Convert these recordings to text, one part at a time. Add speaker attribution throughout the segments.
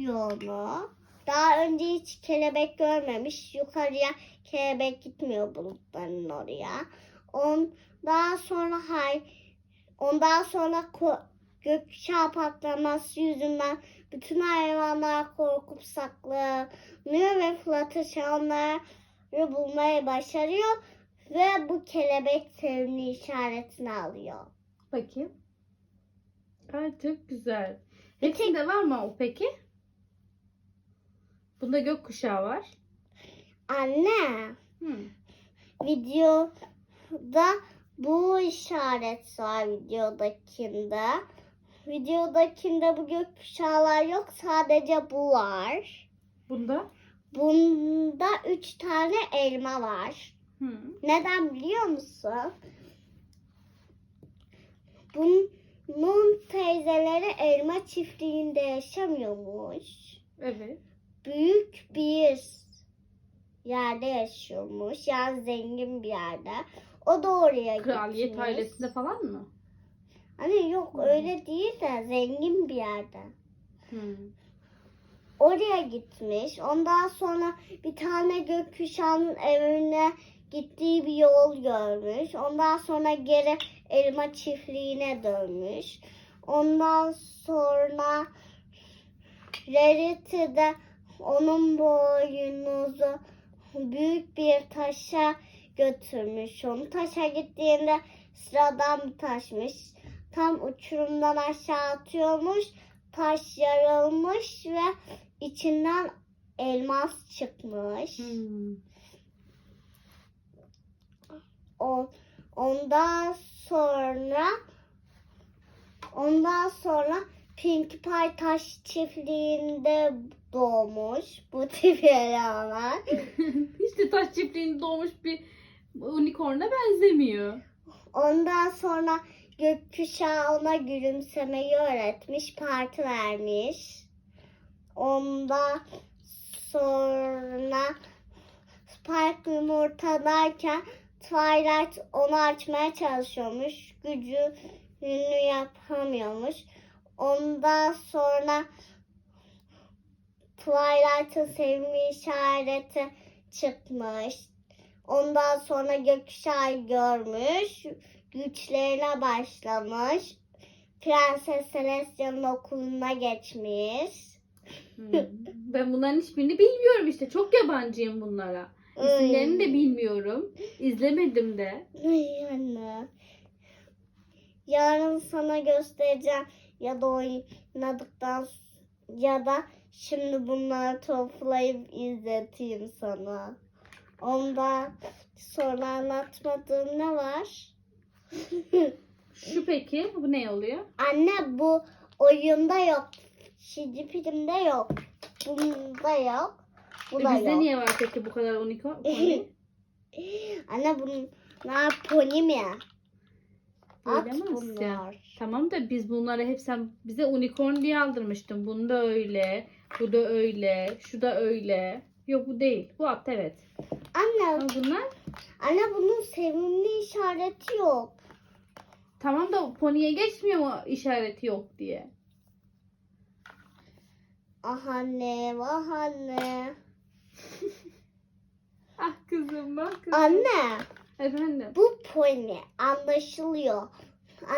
Speaker 1: yapıyor onu. Daha önce hiç kelebek görmemiş. Yukarıya kelebek gitmiyor bulutların oraya. Ondan sonra hay ondan sonra gökkuşağı patlaması yüzünden bütün hayvanlar korkup saklanıyor ve Fluttershy onları bulmayı başarıyor ve bu kelebek sevimli işaretini alıyor.
Speaker 2: Bakayım. Ay çok güzel. Hepsinde var mı o peki? Bunda gökkuşağı var.
Speaker 1: Anne,
Speaker 2: Hı.
Speaker 1: videoda bu işaret var videodakinde. Videodakinde bu gökkuşağlar yok sadece bu var.
Speaker 2: Bunda?
Speaker 1: Bunda üç tane elma var.
Speaker 2: Hı.
Speaker 1: Neden biliyor musun? Bunun teyzeleri elma çiftliğinde yaşamıyormuş.
Speaker 2: Evet.
Speaker 1: Büyük bir yerde yaşıyormuş. Yani zengin bir yerde. O da oraya
Speaker 2: Kraliyet
Speaker 1: gitmiş.
Speaker 2: ailesinde falan mı?
Speaker 1: Hani yok öyle değil de zengin bir yerde.
Speaker 2: Hı.
Speaker 1: Oraya gitmiş. Ondan sonra bir tane gökkuşağının evine gittiği bir yol görmüş. Ondan sonra geri elma çiftliğine dönmüş. Ondan sonra Rarity de onun boynuzu büyük bir taşa götürmüş. Onu taşa gittiğinde sıradan bir taşmış. Tam uçurumdan aşağı atıyormuş. Taş yarılmış ve içinden elmas çıkmış.
Speaker 2: Hı.
Speaker 1: O, ondan sonra ondan sonra Pinkie Pie taş çiftliğinde doğmuş bu tip elemanlar.
Speaker 2: Hiç de taş çiftliğinde doğmuş bir unicorn'a benzemiyor.
Speaker 1: Ondan sonra gökkuşağı ona gülümsemeyi öğretmiş, parti vermiş. Ondan sonra Spike yumurtadayken Twilight onu açmaya çalışıyormuş. Gücünü yapamıyormuş. Ondan sonra Twilight'ın sevimli işareti çıkmış. Ondan sonra gökkuşağı görmüş. Güçlerine başlamış. Prenses Celestia'nın okuluna geçmiş.
Speaker 2: Hı. Ben bunların hiçbirini bilmiyorum işte. Çok yabancıyım bunlara. İsimlerini de bilmiyorum. İzlemedim de.
Speaker 1: Ay anne. Yarın sana göstereceğim ya da oynadıktan ya da şimdi bunları toplayıp izleteyim sana. Ondan sonra anlatmadığım ne var?
Speaker 2: Şu peki bu ne oluyor?
Speaker 1: Anne bu oyunda yok. Çizgi filmde yok. Bunda yok. Bu
Speaker 2: E
Speaker 1: da
Speaker 2: bizde
Speaker 1: yok.
Speaker 2: niye var peki bu kadar unicorn?
Speaker 1: Anne bunlar pony mi? At bunlar.
Speaker 2: Tamam da biz bunları hep sen bize unicorn diye aldırmıştın. Bunda öyle, bu da öyle, şu da öyle. Yok bu değil. Bu at evet.
Speaker 1: Anne,
Speaker 2: Ama bunlar
Speaker 1: anne bunun sevimli işareti yok.
Speaker 2: tamam da pony'e geçmiyor mu işareti yok diye.
Speaker 1: Ah anne, ah anne.
Speaker 2: Ah kızım bak kızım.
Speaker 1: Anne,
Speaker 2: Efendim.
Speaker 1: bu pony anlaşılıyor.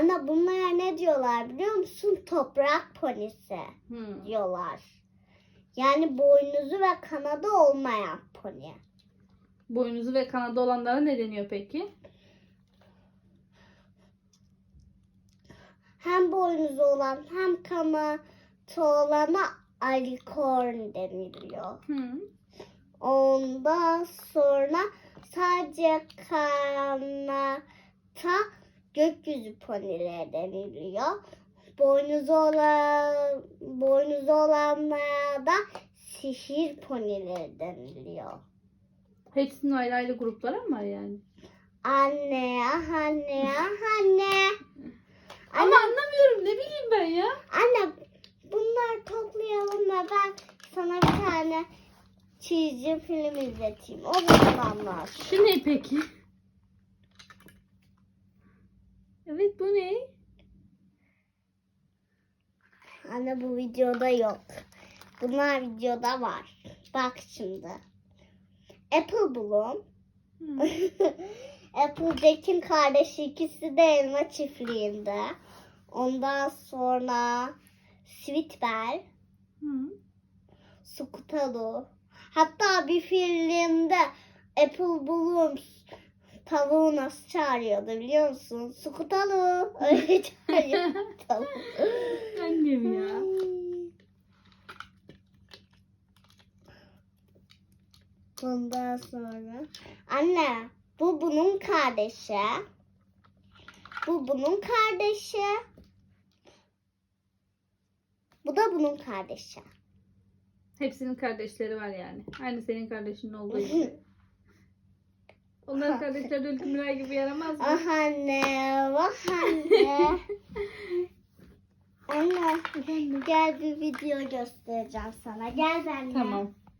Speaker 1: Anne bunlara ne diyorlar biliyor musun? Toprak ponisi
Speaker 2: Hmm.
Speaker 1: diyorlar. Yani boynuzu ve kanadı olmayan pony.
Speaker 2: Boynuzu ve kanadı olanlara ne deniyor peki?
Speaker 1: Hem boynuzu olan hem kanadı olana alicorn deniliyor.
Speaker 2: Hmm.
Speaker 1: Ondan sonra sadece kanata gökyüzü ponileri deniliyor. Boynuzu olan, boynuzu olanlara da sihir ponileri deniliyor.
Speaker 2: Hepsinin ayrı ayrı grupları mı var yani?
Speaker 1: Anne, ah anne, ah anne.
Speaker 2: Ama anlamıyorum ne bileyim ben ya.
Speaker 1: Anne bunları toplayalım ve ben sana bir tane çizgi film izleteyim. O zaman anlarsın.
Speaker 2: Şu ne peki? Evet bu ne?
Speaker 1: Anne bu videoda yok. Bunlar videoda var. Bak şimdi. Apple Bloom.
Speaker 2: Hı.
Speaker 1: Applejack'in kardeşi ikisi de elma çiftliğinde. Ondan sonra Sweet Bell,
Speaker 2: Hı.
Speaker 1: Sukutalu. Hatta bir filmde Apple Bloom tavuğu nasıl çağırıyordu biliyor musun? Sukutalu. Öyle çağırıyordu tavuğu.
Speaker 2: Annem ya.
Speaker 1: Bundan sonra. Anne bu bunun kardeşi. Bu bunun kardeşi. Bu da bunun kardeşi.
Speaker 2: Hepsinin kardeşleri var yani. Aynı senin kardeşinin olduğu gibi. Onların kardeşleri de Ülkü Miray gibi yaramaz mı?
Speaker 1: ah anne, bak anne. anne gel bir video göstereceğim sana. Gel benimle.
Speaker 2: Tamam.